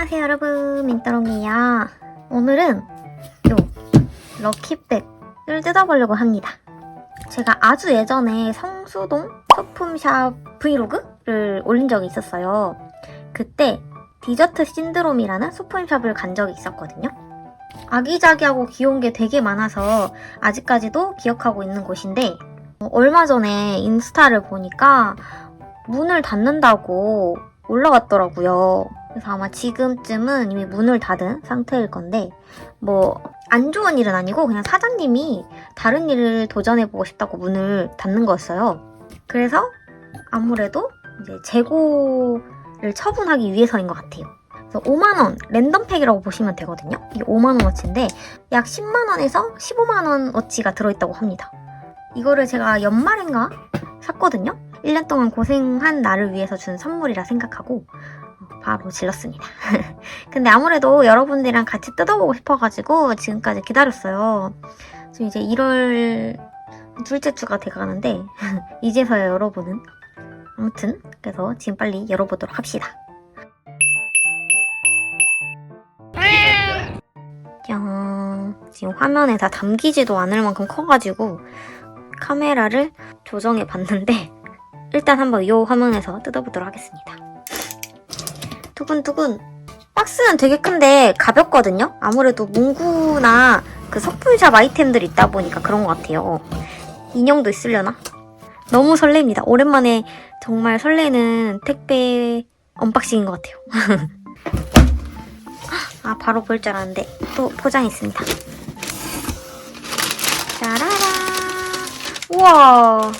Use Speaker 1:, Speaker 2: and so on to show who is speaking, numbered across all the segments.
Speaker 1: 안녕하세요 여러분. 민따롱이에요. 오늘은 요 럭키백을 뜯어보려고 합니다. 제가 아주 예전에 성수동 소품샵 브이로그를 올린 적이 있었어요. 그때 디저트 신드롬이라는 소품샵을 간 적이 있었거든요. 아기자기하고 귀여운 게 되게 많아서 아직까지도 기억하고 있는 곳인데 어, 얼마 전에 인스타를 보니까 문을 닫는다고 올라왔더라고요. 그래서 아마 지금쯤은 이미 문을 닫은 상태일 건데, 뭐, 안 좋은 일은 아니고 그냥 사장님이 다른 일을 도전해보고 싶다고 문을 닫는 거였어요. 그래서 아무래도 이제 재고를 처분하기 위해서인 것 같아요. 그래서 5만원 랜덤팩이라고 보시면 되거든요. 이게 5만원어치인데 약 10만원에서 15만원어치가 들어있다고 합니다. 이거를 제가 연말인가 샀거든요. 1년 동안 고생한 나를 위해서 준 선물이라 생각하고 어, 바로 질렀습니다. 근데 아무래도 여러분들이랑 같이 뜯어보고 싶어가지고 지금까지 기다렸어요. 지금 이제 1월 둘째 주가 돼가는데 이제서야 열어보는 아무튼 그래서 지금 빨리 열어보도록 합시다. 짠 지금 화면에 다 담기지도 않을 만큼 커가지고 카메라를 조정해 봤는데 일단 한번 이 화면에서 뜯어보도록 하겠습니다. 두근두근. 박스는 되게 큰데 가볍거든요? 아무래도 문구나 그 소품샵 아이템들 있다 보니까 그런 것 같아요. 인형도 있으려나? 너무 설렙니다. 오랜만에 정말 설레는 택배 언박싱인 것 같아요. 아, 바로 볼 줄 알았는데 또 포장했습니다. 짜라란. 우와.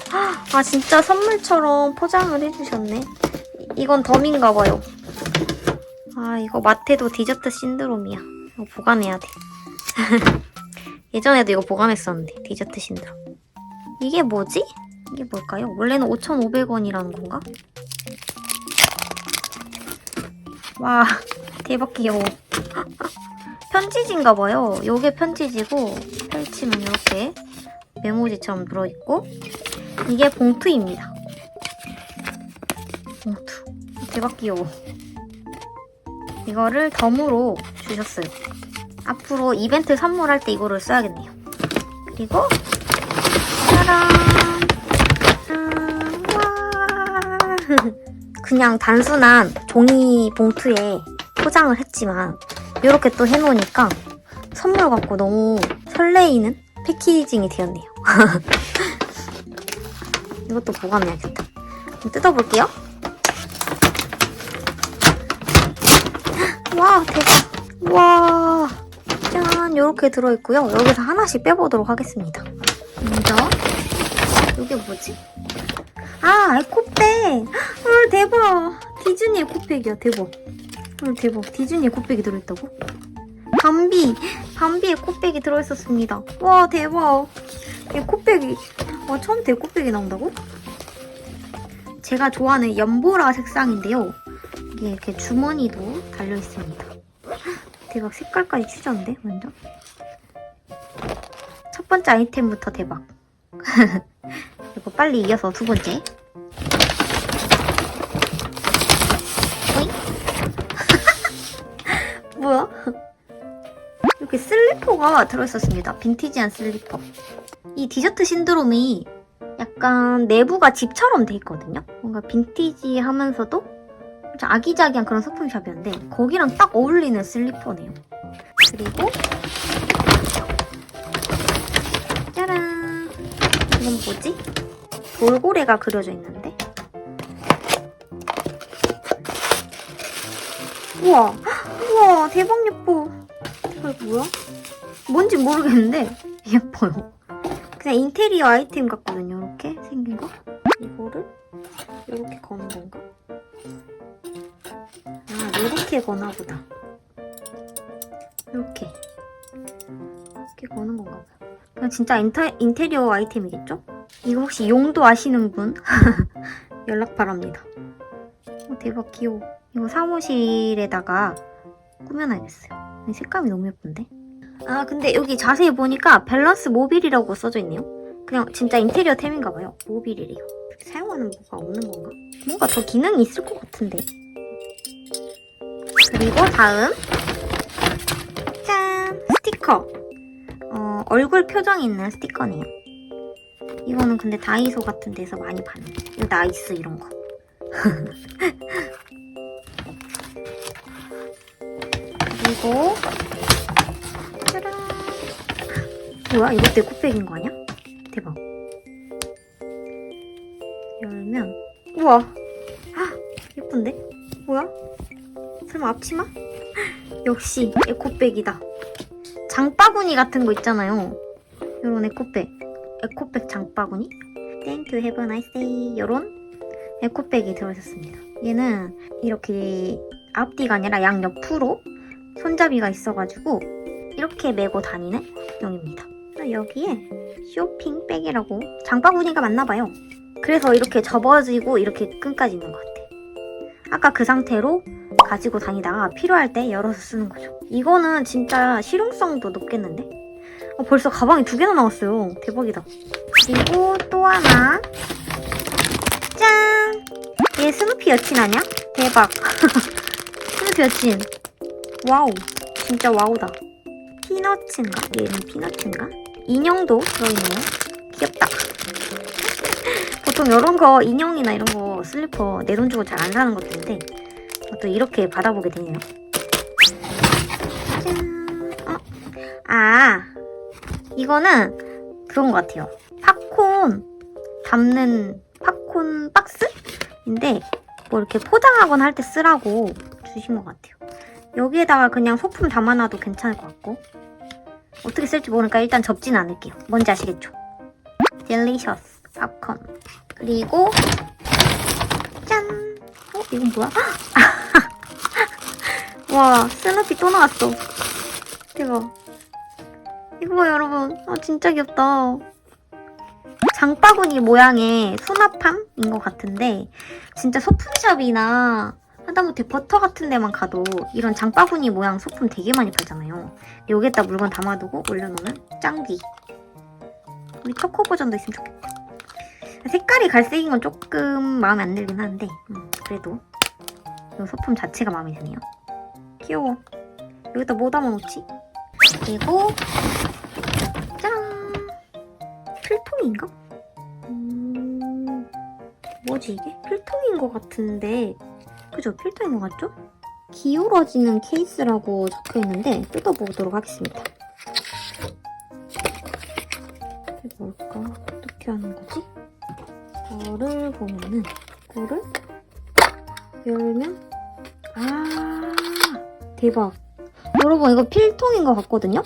Speaker 1: 아, 진짜 선물처럼 포장을 해주셨네. 이- 이건 덤인가 봐요. 아, 이거 마테도 디저트 신드롬이야. 이거 보관해야 돼. 예전에도 이거 보관했었는데, 디저트 신드롬. 이게 뭐지? 이게 뭘까요? 원래는 5,500원이라는 건가? 와, 대박 귀여워. 편지지인가 봐요. 요게 편지지고, 펼치면 이렇게 메모지처럼 들어있고, 이게 봉투입니다. 봉투. 대박 귀여워. 이거를 덤으로 주셨어요. 앞으로 이벤트 선물할 때 이거를 써야겠네요. 그리고 짜란! 짠! 와! 그냥 단순한 종이 봉투에 포장을 했지만 이렇게 또 해놓으니까 선물 같고 너무 설레이는 패키징이 되었네요. 이것도 보관해야겠다. 좀 뜯어볼게요. 와, 대박. 와, 짠, 이렇게 들어있고요. 여기서 하나씩 빼보도록 하겠습니다. 먼저, 이게 뭐지? 아, 에코백! 아, 대박! 디즈니 에코백이야, 대박. 아, 대박. 디즈니 에코백이 들어있다고? 밤비! 밤비 에코백이 들어있었습니다. 와, 대박. 에코백이, 와, 처음부터 에코백이 나온다고? 제가 좋아하는 연보라 색상인데요. 이게 이렇게 주머니도 달려있습니다. 대박, 색깔까지 추졌는데, 완전? 첫 번째 아이템부터 대박. 그리고 빨리 이어서 두 번째. 뭐야? 이렇게 슬리퍼가 들어있었습니다. 빈티지한 슬리퍼. 이 디저트 신드롬이 약간 내부가 집처럼 돼 있거든요. 뭔가 빈티지 하면서도 좀 아기자기한 그런 소품샵이었는데 거기랑 딱 어울리는 슬리퍼네요. 그리고 짜란 이건 뭐지? 돌고래가 그려져 있는데 우와 우와 대박 예뻐 이거 뭐야? 뭔지 모르겠는데 예뻐요. 그냥 인테리어 아이템 같거든요. 이렇게 거나 보다. 이렇게. 이렇게 거는 건가 봐요. 그냥 진짜 인터, 인테리어 아이템이겠죠? 이거 혹시 용도 아시는 분? 연락 바랍니다. 어, 대박 귀여워. 이거 사무실에다가 꾸며놔야겠어요. 이 색감이 너무 예쁜데? 아 근데 여기 자세히 보니까 밸런스 모빌이라고 써져 있네요. 그냥 진짜 인테리어 템인가 봐요. 모빌이래요. 사용하는 뭐가 없는 건가? 뭔가 더 기능이 있을 것 같은데. 그리고 다음. 짠! 스티커. 어, 얼굴 표정 있는 스티커네요. 이거는 근데 다이소 같은 데서 많이 파는 이거 나이스 이런 거. 그리고 짜란. 뭐야 이것도 에코백인 거 아니야? 대박. 열면. 우와. 헉, 예쁜데? 뭐야? 설마 앞치마? 역시 에코백이다. 장바구니 같은 거 있잖아요. 요런 에코백. 에코백 장바구니? Have a nice day. 요런 에코백이 들어있었습니다. 얘는 이렇게 앞뒤가 아니라 양옆으로 손잡이가 있어가지고 이렇게 메고 다니는 용입니다. 여기에 쇼핑백이라고 장바구니가 맞나봐요. 그래서 이렇게 접어지고 이렇게 끈까지 있는 것 같아. 아까 그 상태로 가지고 다니다가 필요할 때 열어서 쓰는 거죠. 이거는 진짜 실용성도 높겠는데? 어, 벌써 가방이 두 개나 나왔어요. 대박이다. 그리고 또 하나. 짠! 얘 스누피 여친 아니야? 대박. 스누피 여친. 와우. 진짜 와우다. 피너츠인가? 얘는 피너츠인가? 인형도 들어있네요. 귀엽다. 보통 이런 거 인형이나 이런 거 슬리퍼 내 돈 주고 잘 안 사는 것들인데 또 이렇게 받아보게 되네요. 짠. 어? 아 이거는 그런 것 같아요. 팝콘 담는 팝콘 박스인데 뭐 이렇게 포장하거나 할 때 쓰라고 주신 것 같아요. 여기에다가 그냥 소품 담아놔도 괜찮을 것 같고 어떻게 쓸지 모르니까 일단 접지는 않을게요. 뭔지 아시겠죠? 딜리셔스 팝콘 그리고 짠! 어? 이건 뭐야? 와 스누피 또 나왔어. 대박. 이거 봐요 여러분. 아 진짜 귀엽다. 장바구니 모양의 수납함인 것 같은데 진짜 소품샵이나 하다못해 버터 같은 데만 가도 이런 장바구니 모양 소품 되게 많이 팔잖아요. 여기에다 물건 담아두고 올려놓으면 짱귀. 우리 초코 버전도 있으면 좋겠다. 색깔이 갈색인 건 조금 마음에 안 들긴 하는데 음, 그래도 이 소품 자체가 마음에 드네요 귀여워 여기다 뭐 담아놓지? 그리고 짜란 필통인가? 음, 뭐지 이게? 필통인 것 같은데 그죠? 필통인 것 같죠? 기울어지는 케이스라고 적혀있는데 뜯어보도록 하겠습니다 이게 뭘까? 어떻게 하는 거지? 이거를 보면은 이거를 열면 아 대박. 여러분 이거 필통인 것 같거든요?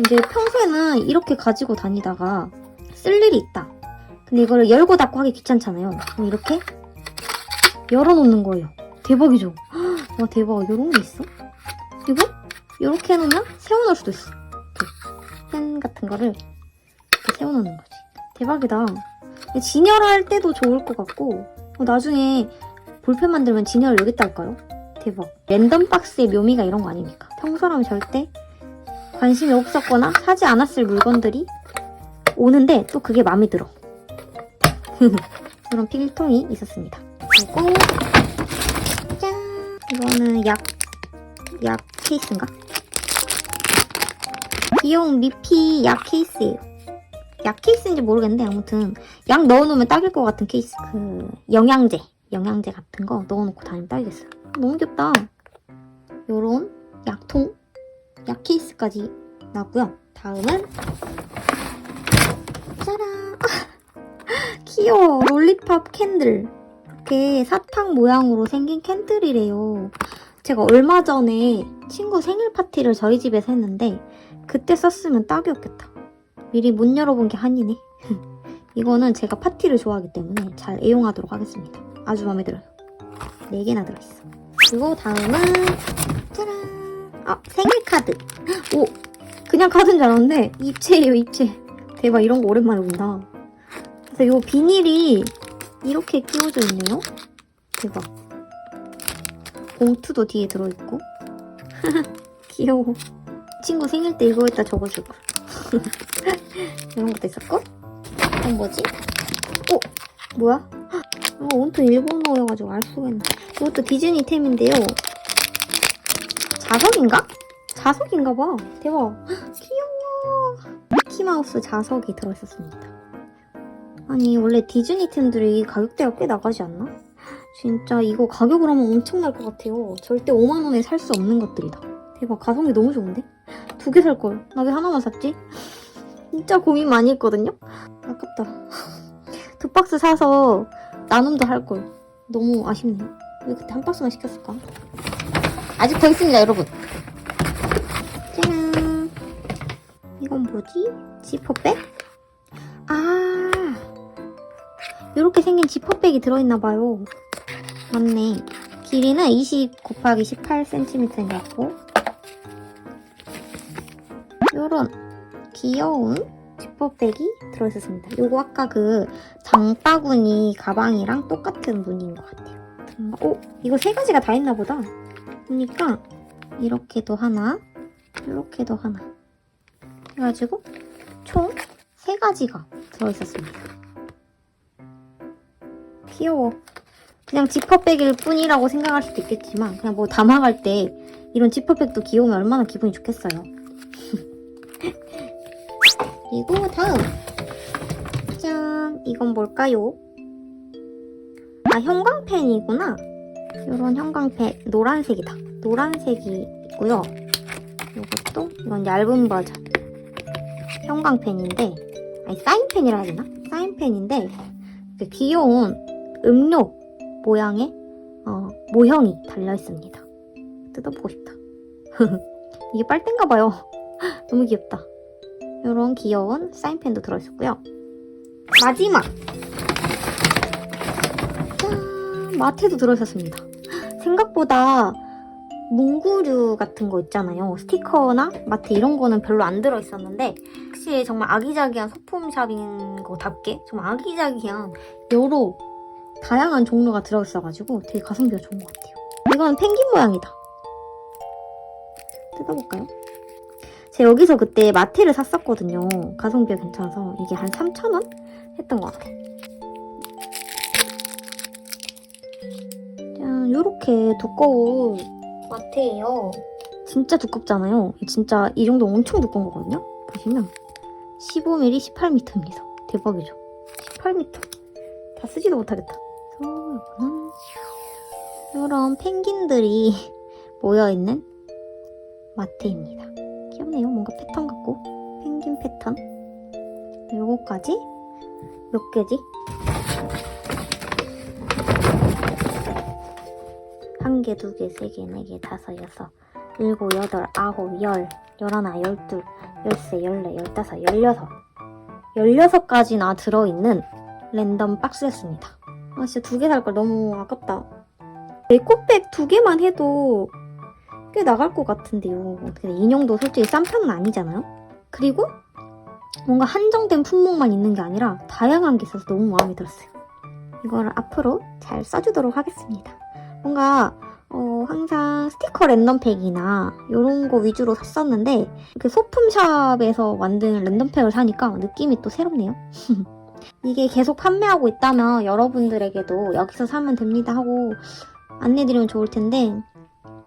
Speaker 1: 이제 평소에는 이렇게 가지고 다니다가 쓸 일이 있다. 근데 이거를 열고 닫고 하기 귀찮잖아요. 그럼 이렇게 열어놓는 거예요. 대박이죠? 와 대박. 이런 게 있어? 그리고 이렇게 해놓으면 세워놓을 수도 있어. 펜 같은 거를 이렇게 세워놓는 거지. 대박이다. 진열할 때도 좋을 것 같고 어, 나중에 볼펜 만들면 진열을 여기다 할까요? 대박. 랜덤 박스의 묘미가 이런 거 아닙니까? 평소라면 절대 관심이 없었거나 사지 않았을 물건들이 오는데 또 그게 마음에 들어. 그런 필통이 있었습니다. 그리고 짠! 이거는 약, 약 케이스인가? 귀여운 미피 약 케이스예요. 약 케이스인지 모르겠는데 아무튼 약 넣어놓으면 딱일 것 같은 케이스. 그 영양제 영양제 같은 거 넣어놓고 다니면 딱이겠어요 너무 귀엽다 요런 약통 약 케이스까지 나왔고요 다음은 짜란 귀여워 롤리팝 캔들 이렇게 사탕 모양으로 생긴 캔들이래요 제가 얼마 전에 친구 생일 파티를 저희 집에서 했는데 그때 썼으면 딱이었겠다 미리 못 열어본 게 한이네. 이거는 제가 파티를 좋아하기 때문에 잘 애용하도록 하겠습니다. 아주 마음에 들어요. 4개나 들어있어. 그리고 다음은 짜란! 아, 생일 카드. 오! 그냥 카드인 줄 알았는데 입체예요, 입체. 대박, 이런 거 오랜만에 본다. 그래서 이 비닐이 이렇게 끼워져 있네요. 대박. 봉투도 뒤에 들어있고. 귀여워. 친구 생일 때 이거에다 적어줄 걸. 이런 것도 있었고 이건 뭐지? 어? 뭐야? 헉, 이거 온통 일본어여가지고 알 수가 있나 이것도 디즈니템인데요 자석인가? 자석인가 봐. 대박. 헉, 귀여워. 미키마우스 자석이 들어있었습니다. 아니, 원래 디즈니템들이 가격대가 꽤 나가지 않나? 진짜 이거 가격으로 하면 엄청날 것 같아요. 절대 5만원에 살 수 없는 것들이다. 대박, 가성비 너무 좋은데? 두 개 살걸. 나 왜 하나만 샀지? 진짜 고민 많이 했거든요? 아깝다. 두 박스 사서 나눔도 할걸. 너무 아쉽네. 왜 그때 한 박스만 시켰을까? 아직 더 있습니다, 여러분. 짜잔. 이건 뭐지? 지퍼백? 아, 이렇게 생긴 지퍼백이 들어있나봐요. 맞네. 길이는 20 곱하기 18cm인 것 같고, 요런 귀여운 지퍼백이 들어있었습니다. 요거 아까 그 장바구니 가방이랑 똑같은 무늬인 것 같아요. 음, 오, 이거 세 가지가 다 있나 보다. 보니까 이렇게도 하나, 이렇게도 하나. 해가지고 총 세 가지가 들어있었습니다. 귀여워. 그냥 지퍼백일 뿐이라고 생각할 수도 있겠지만 그냥 뭐 담아갈 때 이런 지퍼백도 귀여우면 얼마나 기분이 좋겠어요. 그리고 다음 짠 이건 뭘까요? 아 형광펜이구나. 이런 형광펜 노란색이다. 노란색이 있고요. 이것도 이건 얇은 버전. 형광펜인데 아니 사인펜이라 해야 되나? 사인펜인데 귀여운 음료 모양의 어, 모형이 달려있습니다. 뜯어보고 싶다. 이게 빨대인가 봐요. 너무 귀엽다. 이런 귀여운 사인펜도 들어있었고요. 마지막! 짠! 마테도 들어있었습니다. 생각보다 문구류 같은 거 있잖아요. 스티커나 마테 이런 거는 별로 안 들어있었는데 확실히 정말 아기자기한 소품샵인 거답게 정말 아기자기한 여러 다양한 종류가 들어있어가지고 되게 가성비가 좋은 것 같아요. 이건 펭귄 모양이다. 뜯어볼까요? 제가 여기서 그때 마테를 샀었거든요. 가성비가 괜찮아서 이게 한 3,000원? 했던 것 같아요. 짠, 요렇게 두꺼운 마테예요. 진짜 두껍잖아요. 진짜 이 정도 엄청 두꺼운 거거든요. 보시면 15mm, 18m입니다. 대박이죠. 18m. 다 쓰지도 못하겠다. 이런 펭귄들이 모여있는 마테입니다. 귀엽네요. 뭔가 패턴 같고 펭귄 패턴. 요거까지 몇 개지? 한 개, 두 개, 세 개, 네 개, 다섯, 여섯, 일곱, 여덟, 아홉, 열, 열하나, 열둘, 열세, 열네, 열다섯, 열여섯. 열여섯 가지나 들어있는 랜덤 박스였습니다. 아, 진짜 두 개 살 걸 너무 아깝다. 에코백 두 개만 해도 꽤 나갈 것 같은데요. 근데 인형도 솔직히 싼 편은 아니잖아요. 그리고 뭔가 한정된 품목만 있는 게 아니라 다양한 게 있어서 너무 마음에 들었어요. 이거를 앞으로 잘 써주도록 하겠습니다. 뭔가 어, 항상 스티커 랜덤팩이나 이런 거 위주로 샀었는데 이렇게 소품샵에서 만든 랜덤팩을 사니까 느낌이 또 새롭네요. 이게 계속 판매하고 있다면 여러분들에게도 여기서 사면 됩니다 하고 안내드리면 좋을 텐데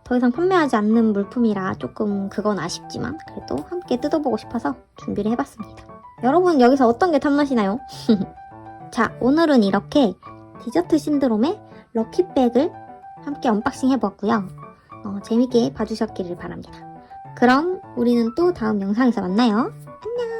Speaker 1: 더 이상 판매하지 않는 물품이라 조금 그건 아쉽지만 그래도 함께 뜯어보고 싶어서 준비를 해봤습니다. 여러분 여기서 어떤 게 탐나시나요? 자 오늘은 이렇게 디저트 신드롬의 럭키백을 함께 언박싱 해보았고요. 어, 재밌게 봐주셨기를 바랍니다. 그럼 우리는 또 다음 영상에서 만나요. 안녕!